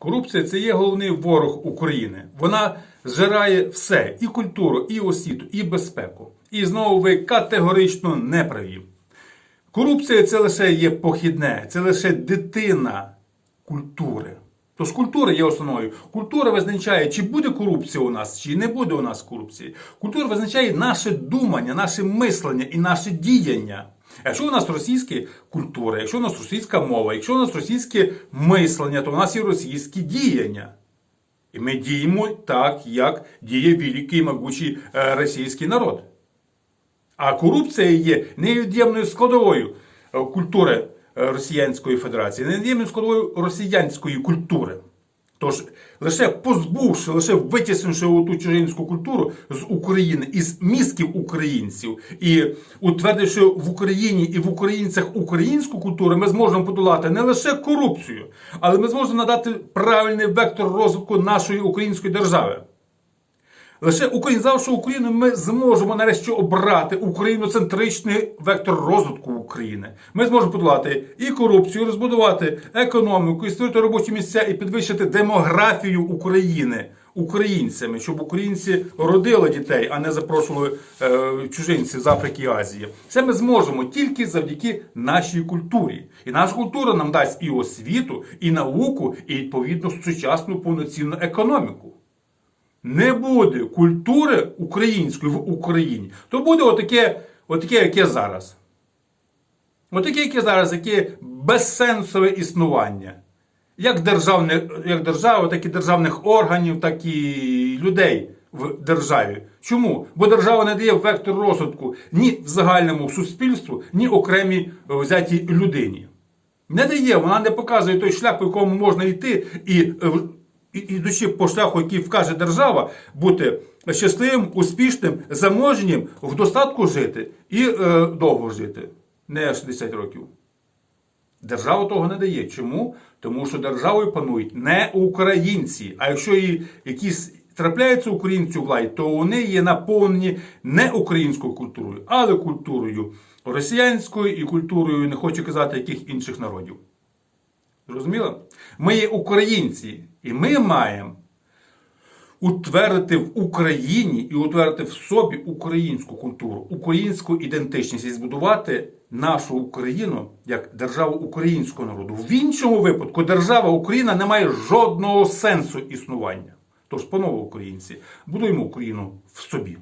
Корупція це є головний ворог України. Вона зжирає все: і культуру, і освіту, і безпеку. І знову ви категорично не праві. Корупція це лише є похідне, це лише дитина культури. Тож культура є основною. Культура визначає, чи буде корупція у нас, чи не буде у нас корупції. Культура визначає наше думання, наше мислення і наше діяння. Якщо у нас російська культура, якщо у нас російська мова, якщо у нас російське мислення, то у нас і російські діяння. І ми діємо так, як діє великий могучий е, російський народ. А корупція є невід'ємною складовою е, культури е, Росіянської Федерації, невід'ємною складовою росіянської культури. Тож, лише позбувши, лише витіснивши ту чужинську культуру з України, із мізків українців, і утвердивши в Україні і в українцях українську культуру, ми зможемо подолати не лише корупцію, але ми зможемо надати правильний вектор розвитку нашої української держави. Лише українізавши Україну, ми зможемо нарешті обрати україноцентричний вектор розвитку України. Ми зможемо подолати і корупцію, розбудувати економіку, і створити робочі місця, і підвищити демографію України українцями, щоб українці родили дітей, а не запрошували е, чужинців з Африки і Азії. Це ми зможемо тільки завдяки нашій культурі. І наша культура нам дасть і освіту, і науку, і відповідно сучасну повноцінну економіку не буде культури української в Україні, то буде отаке, отаке яке зараз. Отаке, яке зараз, яке безсенсове існування. Як, державне, як держави, так і державних органів, так і людей в державі. Чому? Бо держава не дає вектор розвитку ні в загальному суспільству, ні окремій е, взятій людині. Не дає, вона не показує той шлях, по якому можна йти, е, і ідучи по шляху, який вкаже держава, бути щасливим, успішним, заможнім, в достатку жити і е, довго жити. Не 60 років. Держава того не дає. Чому? Тому що державою панують не українці. А якщо і якісь трапляються українці у владі, то вони є наповнені не українською культурою, але культурою росіянською і культурою, не хочу казати, яких інших народів. Зрозуміло? Ми є українці, і ми маємо утвердити в Україні і утвердити в собі українську культуру, українську ідентичність і збудувати нашу Україну як державу українського народу. В іншому випадку держава Україна не має жодного сенсу існування. Тож, панове українці, будуємо Україну в собі.